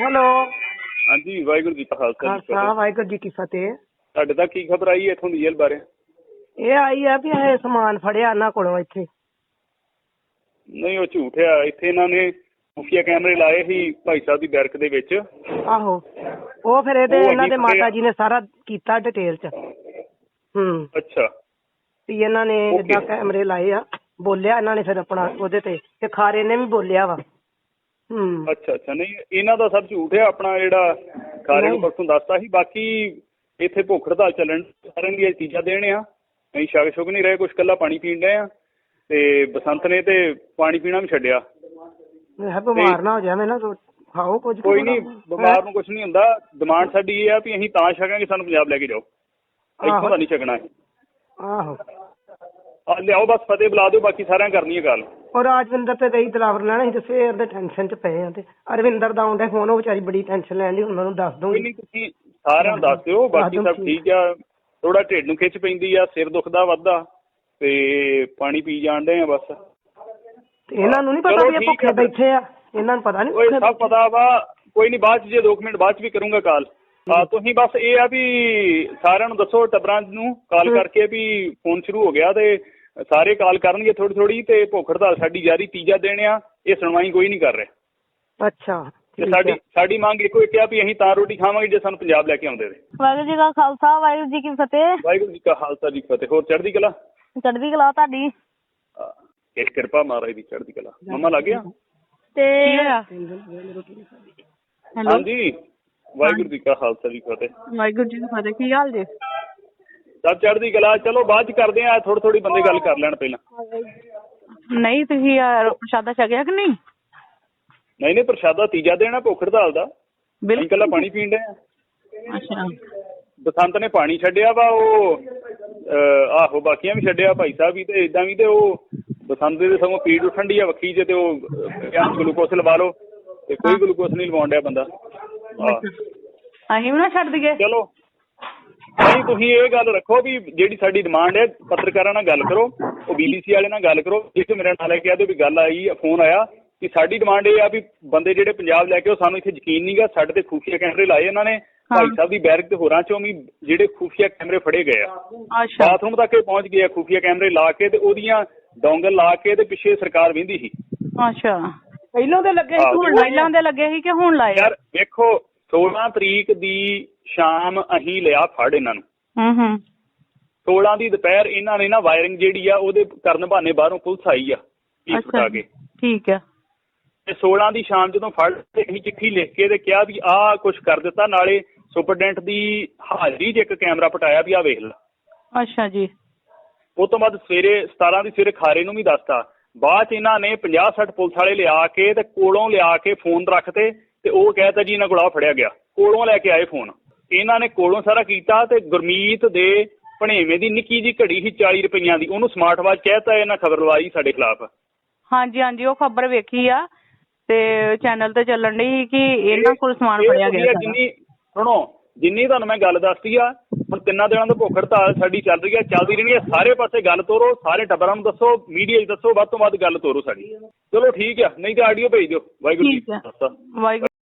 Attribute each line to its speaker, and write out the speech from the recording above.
Speaker 1: Hello.
Speaker 2: ਹਾਂਜੀ ਵਾਹਿਗੁਰੂ ਜੀ ਕਾ ਖਾਲਸਾ ਜੀ ਕੀ
Speaker 1: ਖਾਲਸਾ। ਵਾਹਿਗੁਰੂ ਜੀ ਕੀ ਫਤਿਹ।
Speaker 2: ਤੁਹਾਡੇ ਤੱਕ ਕੀ ਖਬਰ ਆਈ ਹੈ ਇਥੋਂ ਦੀ ਜੇਲ੍ਹ ਬਾਰੇ?
Speaker 1: ਇਹ ਆਈ ਆ ਵੀ ਇਹ ਸਮਾਨ ਫੜਿਆ ਇਹਨਾਂ ਕੋਲੋਂ ਇੱਥੇ।
Speaker 2: ਨਹੀਂ ਉਹ ਝੂਠ ਆ। ਇੱਥੇ ਇਹਨਾਂ ਨੇ ਖੁਫੀਆ ਕੈਮਰੇ ਲਾਏ ਸੀ ਭਾਈ ਸਾਹਿਬ ਦੀ ਬੈਰਕ ਦੇ ਵਿੱਚ।
Speaker 1: ਆਹੋ। ਉਹ ਫਿਰ ਇਹਦੇ
Speaker 2: ਉਹ
Speaker 1: ਇਹਨਾਂ ਦੇ ਮਾਤਾ। ਜੀ ਨੇ ਸਾਰਾ ਕੀਤਾ ਡਿਟੇਲ ਚ। ਹੂੰ।
Speaker 2: ਅੱਛਾ।
Speaker 1: ਵੀ ਇਹਨਾਂ ਨੇ
Speaker 2: Okay.
Speaker 1: ਇਦਾਂ ਕੈਮਰੇ ਲਾਏ ਆ ਬੋਲਿਆ ਇਹਨਾਂ ਨੇ ਫਿਰ ਆਪਣਾ ਉਹਦੇ ਤੇ। ਤੇ ਖਾਰੇ ਨੇ ਵੀ ਬੋਲਿਆ ਵਾ। ਹੂੰ।
Speaker 2: ਅੱਛਾ ਅੱਛਾ। ਨਹੀਂ ਇਹਨਾਂ ਦਾ ਸਭ ਝੂਠ ਹੈ ਆਪਣਾ ਜਿਹੜਾ ਕਾਰੇ ਨੂੰ। ਪਰਸੋਂ ਦੱਸਤਾ ਸੀ। ਬਾਕੀ ਇੱਥੇ ਭੁੱਖ ਹੜਤਾਲ ਚੱਲਣ ਸਾਰਿਆਂ ਦੀ ਚੀਜ਼ਾਂ ਦੇਣ ਆ। ਅਸੀਂ ਛਕ ਛੁਕ ਨਹੀਂ ਰਹੇ ਕੁਛ ਕੱਲਾ ਪਾਣੀ ਪੀਣ ਡਏ ਆ। ਤੇ ਬਸੰਤ ਨੇ ਤੇ ਪਾਣੀ ਪੀਣਾ ਵੀ ਛੱਡਿਆ।
Speaker 1: ਬਿਮਾਰ ਨਾ ਹੋ ਜਾਵੇਂ ਨਾ ਰੋ- ਖਾਓ ਕੁਝ
Speaker 2: ਕੋਈ ਨਹੀਂ ਬਿਮਾਰ ਨੂੰ ਕੁਝ ਨਹੀਂ ਹੁੰਦਾ। ਡਿਮਾਂਡ ਸਾਡੀ ਇਹ ਆ ਵੀ ਅਸੀਂ ਤਾਂ ਛਕਾਂਗੇ ਸਾਨੂੰ ਪੰਜਾਬ ਲੈ ਕੇ ਜਾਓ। ਇੱਥੋਂ ਦਾ ਨਹੀਂ ਛਕਣਾ।
Speaker 1: ਆਹੋ।
Speaker 2: ਆ ਲਿਆਓ ਬਸ ਫਤਿਹ ਬੁਲਾ ਦਿਓ ਬਾਕੀ ਸਾਰਿਆਂ ਕਰਨੀ ਹੈ ਗੱਲ।
Speaker 1: ਔਰ ਰਾਜਵਿੰਦਰ ਤੇ ਰਹੀ ਦਲਾਵਰ ਲੈਣਾ ਸੀ ਤੇ ਸਵੇਰ ਦੇ ਟੈਨਸ਼ਨ ਚ ਪਏ ਆ ਤੇ ਅਰਵਿੰਦਰ ਦਾ ਆਉਂਦਾ ਫੋਨ ਉਹ ਵਿਚਾਰੀ ਬੜੀ ਟੈਨਸ਼ਨ ਲੈਂਦੀ ਉਹਨਾਂ ਨੂੰ ਦੱਸ
Speaker 2: ਕੋਈ
Speaker 1: ਦੂੰਗੀ
Speaker 2: ਨਹੀਂ ਤੁਸੀਂ ਸਾਰਿਆਂ ਨੂੰ ਦੱਸ ਦਿਓ ਬਾਕੀ ਸਭ ਠੀਕ ਆ। ਥੋੜਾ ਢਿੱਡ ਨੂੰ ਖਿੱਚ ਪੈਂਦੀ ਆ ਸਿਰ ਦੁਖਦਾ ਵੱਧਦਾ ਤੇ ਪਾਣੀ ਪੀ ਜਾਣ ਆ ਬਸ।
Speaker 1: ਤੇ ਇਹਨਾਂ ਨੂੰ ਨਹੀਂ ਪਤਾ
Speaker 2: ਚਲੋ
Speaker 1: ਵੀ ਇਹ
Speaker 2: ਠੀਕ
Speaker 1: ਭੁੱਖੇ
Speaker 2: ਆ।
Speaker 1: ਬੈਠੇ ਆ ਇਹਨਾਂ ਨੂੰ ਪਤਾ ਨਹੀਂ
Speaker 2: ਓਏ ਸਭ ਪਤਾ ਵਾ ਕੋਈ ਨਹੀਂ ਬਾਅਦ ਚ ਜੇ 2 ਮਿੰਟ ਬਾਅਦ ਚ ਵੀ ਕਰੂੰਗਾ ਕਾਲ। ਆ ਤੁਸੀਂ ਬਸ ਇਹ ਆ ਵੀ ਸਾਰਿਆਂ ਨੂੰ ਦੱਸੋ ਟੱਬਰਾਂ ਨੂੰ ਕਾਲ। ਕਰਕੇ ਵੀ ਫੋਨ ਸ਼ੁਰੂ ਹੋ ਗਿਆ ਤੇ ਸਾਰੇ ਕਾਲ ਕਰਨਗੇ ਥੋੜੀ ਥੋੜੀ ਤੇ ਭੁੱਖ ਹੜਤਾਲ ਸਾਡੀ ਜਾਰੀ ਤੀਜਾ ਦਿਨ ਆ ਇਹ ਸੁਣਵਾਈ ਕੋਈ ਨਹੀਂ ਕਰ ਰਿਹਾ।
Speaker 1: ਅੱਛਾ
Speaker 2: ਤੇ ਸਾਡੀ। ਸਾਡੀ ਮੰਗ ਇੱਕੋ ਇੱਕ ਆ ਵੀ ਅਸੀਂ ਤਾਂ ਰੋਟੀ ਖਾਵਾਂਗੇ ਜੇ ਸਾਨੂੰ ਪੰਜਾਬ ਲੈ ਕੇ ਆਉਂਦੇ ਨੇ
Speaker 3: ਵਾਹਿਗੁਰੂ ਜੀ ਕਾ ਖਾਲਸਾ ਵਾਹਿਗੁਰੂ ਜੀ ਕੀ ਫਤਿਹ।
Speaker 2: ਵਾਹਿਗੁਰੂ ਜੀ ਕਾ ਖਾਲਸਾ ਜੀ ਫਤਿਹ। ਹੋਰ ਚੜ੍ਹਦੀ ਕਲਾ?
Speaker 3: ਚੜ੍ਹਦੀ ਕਲਾ ਤੁਹਾਡੀ।
Speaker 2: ਕਿਸ ਕਿਰਪਾ ਮਹਾਰਾਜ ਦੀ ਚੜ੍ਹਦੀ ਕਲਾ। ਮੰਮਾ ਲੱਗ ਗਿਆ?
Speaker 3: ਤੇ
Speaker 2: ਹਾਂਜੀ। ਵਾਹਿਗੁਰੂ ਜੀ ਕਾ ਖਾਲਸਾ ਜੀ ਫਤਿਹ।
Speaker 3: ਵਾਹਿਗੁਰੂ ਜੀ ਕੀ ਫਤਿਹ ਕੀ ਹਾਲ ਜੀ?
Speaker 2: ਸਭ ਚੜ੍ਹਦੀ ਕਲਾ ਚਲੋ ਬਾਅਦ ਚ ਕਰਦੇ ਆ ਥੋੜੀ ਥੋੜੀ ਬੰਦੇ ਗੱਲ ਕਰ ਲੈਣ ਪਹਿਲਾਂ।
Speaker 3: ਨਹੀਂ ਤੁਸੀਂ ਅਹ, ਪ੍ਰਸ਼ਾਦਾ ਛਕਿਆ ਕਿ ਨਹੀਂ?
Speaker 2: ਨਹੀਂ ਨਹੀਂ ਪ੍ਰਸ਼ਾਦਾ ਤੀਜਾ ਦੇਣਾ ਭੁੱਖ ਹੜਤਾਲ ਦਾ। ਇਕੱਲਾ ਪਾਣੀ ਪੀਣ ਦੇ ਆ।
Speaker 3: ਅੱਛਾ।
Speaker 2: ਬਸੰਤ ਨੇ ਪਾਣੀ ਛੱਡਿਆ ਵਾ ਉਹ ਆਹੋ ਬਾਕੀਆਂ ਵੀ ਛੱਡਿਆ ਭਾਈ ਸਾਹਿਬ ਵੀ ਤੇ ਇਦਾਂ ਵੀ ਤੇ ਉਹ ਬਸੰਤ ਦੇ ਸਗੋਂ ਪੀੜ ਉੱਠਣ ਦੀ ਆ ਵੱਖੀ ਜੇ ਤੇ ਉਹ ਅਹ, ਗਲੂਕੋਸ ਲਵਾ ਲਓ ਤੇ ਕੋਈ ਗਲੂਕੋਸ ਨਹੀਂ ਲਵਾਉਣ ਡਿਆ ਬੰਦਾ।
Speaker 3: ਅਸੀਂ ਵੀ ਨਾ ਛੱਡ ਦਈਏ।
Speaker 2: ਚਲੋ। ਨਹੀਂ ਤੁਸੀਂ ਇਹ ਗੱਲ ਰੱਖੋ ਵੀ ਜਿਹੜੀ ਸਾਡੀ ਡਿਮਾਂਡ ਹੈ ਪੱਤਰਕਾਰਾਂ ਨਾਲ ਗੱਲ ਕਰੋ ਉਹ ਬੀਬੀਸੀ ਵਾਲੇ ਨਾਲ ਗੱਲ ਕਰੋ। ਜਿਸ ਮੇਰੇ ਨਾਲ ਇਹ ਕਹਿ ਦਿਓ ਵੀ ਗੱਲ ਆਈ ਫੋਨ ਆਇਆ ਕਿ ਸਾਡੀ ਡਿਮਾਂਡ ਇਹ ਆ ਵੀ ਬੰਦੇ ਜਿਹੜੇ ਪੰਜਾਬ ਲੈ ਕੇ ਉਹ ਸਾਨੂੰ ਇੱਥੇ ਯਕੀਨ ਨਹੀਂਗਾ ਸਾਡੇ ਤੇ ਖੂਫੀਆ ਕੈਮਰੇ ਲਾਏ ਇਹਨਾਂ ਨੇ। ਭਾਈ ਸਾਹਿਬ ਦੀ ਬੈਰਕ ਤੇ ਹੋਰਾਂ ਚੋਂ ਵੀ ਜਿਹੜੇ ਖੂਫੀਆ ਕੈਮਰੇ ਫੜੇ ਗਏ ਆ।
Speaker 3: ਅੱਛਾ।
Speaker 2: ਬਾਥਰੂਮ ਤੱਕ ਇਹ ਪਹੁੰਚ ਗਏ ਆ ਖੂਫੀਆ ਕੈਮਰੇ ਲਾ ਕੇ ਤੇ ਉਹਦੀਆਂ ਡੋਂਗਲ ਲਾ ਕੇ ਤੇ ਪਿੱਛੇ ਸਰਕਾਰ ਵਹਿੰਦੀ ਸੀ।
Speaker 3: ਅੱਛਾ।
Speaker 1: ਪਹਿਲੋਂ ਤੇ ਲੱਗੇ
Speaker 2: ਆਹੋ।
Speaker 3: ਹੁਣ ਲਾਈਲਾਂ ਦੇ ਲੱਗੇ ਸੀ ਕਿ ਹੁਣ ਲਾਏ
Speaker 2: ਯਾਰ ਵੇਖੋ 16 ਤਰੀਕ ਦੀ ਸ਼ਾਮ ਅਹੀਂ ਲਿਆ ਫੜ ਇਹਨਾਂ ਨੂੰ।
Speaker 3: ਹੂੰ ਹੂੰ।
Speaker 2: 16 ਦੀ ਦੁਪਹਿਰ ਇਹਨਾਂ ਨੇ ਨਾ ਵਾਇਰਿੰਗ ਜਿਹੜੀ ਆ ਉਹਦੇ ਕਰਨ ਬਹਾਨੇ ਬਾਹਰੋਂ ਪੁਲਿਸ ਆਈ ਆ
Speaker 3: ਅੱਛਾ
Speaker 2: ਫਟਾ ਕੇ
Speaker 3: ਠੀਕ ਹੈ
Speaker 2: ਤੇ 16 ਦੀ ਸ਼ਾਮ ਜਦੋਂ ਫੜ ਤੇ ਅਸੀਂ ਚਿੱਠੀ ਲਿਖ ਕੇ ਤੇ ਕਿਹਾ ਵੀ ਆਹ ਕੁਝ ਕਰ ਦਿੱਤਾ ਨਾਲੇ ਸੁਪਰਡੈਂਟ ਦੀ ਹਾਜ਼ਰੀ 'ਚ ਇੱਕ ਕੈਮਰਾ ਪਟਾਇਆ ਵੀ ਆ ਵੇਖ ਲੈ।
Speaker 3: ਅੱਛਾ ਜੀ।
Speaker 2: ਉਹ ਤੋਂ ਬਾਅਦ ਸਵੇਰੇ 17 ਦੀ ਸਵੇਰੇ ਖਾਰੇ ਨੂੰ ਵੀ ਦੱਸਤਾ। ਬਾਅਦ 'ਚ ਇਹਨਾਂ ਨੇ 50 60 ਪੁਲਿਸ ਵਾਲੇ ਲਿਆ ਕੇ ਤੇ ਕੋਲੋਂ ਲਿਆ ਕੇ ਫੋਨ ਰੱਖਤੇ ਤੇ ਉਹ ਕਹਿਤਾ ਜੀ ਇਹਨਾਂ ਕੋਲ ਆਹ ਫੜਿਆ ਗਿਆ। ਕੋਲੋਂ ਲੈ ਕੇ ਆਏ ਫੋਨ। ਇਹਨਾਂ ਨੇ ਕੋਲੋਂ ਸਾਰਾ ਕੀਤਾ ਤੇ ਗੁਰਮੀਤ ਦੇ ਭਣੇਵੇਂ ਦੀ ਨਿੱਕੀ ਜੀ ਘੜੀ ਸੀ 40 ਰੁਪਈਆਂ ਦੀ ਉਹਨੂੰ ਸਮਾਰਟ ਵਾਚ ਕਹਿਤਾ ਇਹਨਾਂ ਖਬਰ ਲਵਾਈ ਸਾਡੇ ਖਿਲਾਫ।
Speaker 3: ਹਾਂਜੀ ਹਾਂਜੀ ਉਹ ਖਬਰ ਵੇਖੀ ਆ ਤੇ ਚੈਨਲ ਤੇ ਚੱਲਣ ਸੀ ਕਿ ਇਹਨਾਂ ਕੋਲ ਸਮਾਨ ਫੜਿਆ ਗਿਆ।
Speaker 2: ਜਿੰਨੀ ਸੁਣੋ ਜਿੰਨੀ ਤੁਹਾਨੂੰ ਮੈਂ ਗੱਲ ਦੱਸਤੀ ਆ ਹੁਣ ਤਿੰਨਾਂ ਦਿਨਾਂ ਤੋਂ ਭੁੱਖ ਹੜਤਾਲ ਸਾਡੀ ਚੱਲ ਰਹੀ ਆ ਚੱਲਦੀ ਰਹਿਣੀ ਆ ਸਾਰੇ ਪਾਸੇ ਗੱਲ ਤੋਰੋ ਸਾਰੇ ਟੱਬਰਾਂ ਨੂੰ ਦੱਸੋ ਮੀਡੀਆ 'ਚ ਦੱਸੋ ਵੱਧ ਤੋਂ ਵੱਧ ਗੱਲ ਤੋਰੋ ਸਾਡੀ। ਚਲੋ ਠੀਕ ਆ ਨਹੀਂ ਤਾਂ ਆਡੀਓ ਭੇਜ ਦਿਓ। ਵਾਹਿਗੁਰੂ ਜੀ
Speaker 3: ਵਾਹਿਗੁਰੂ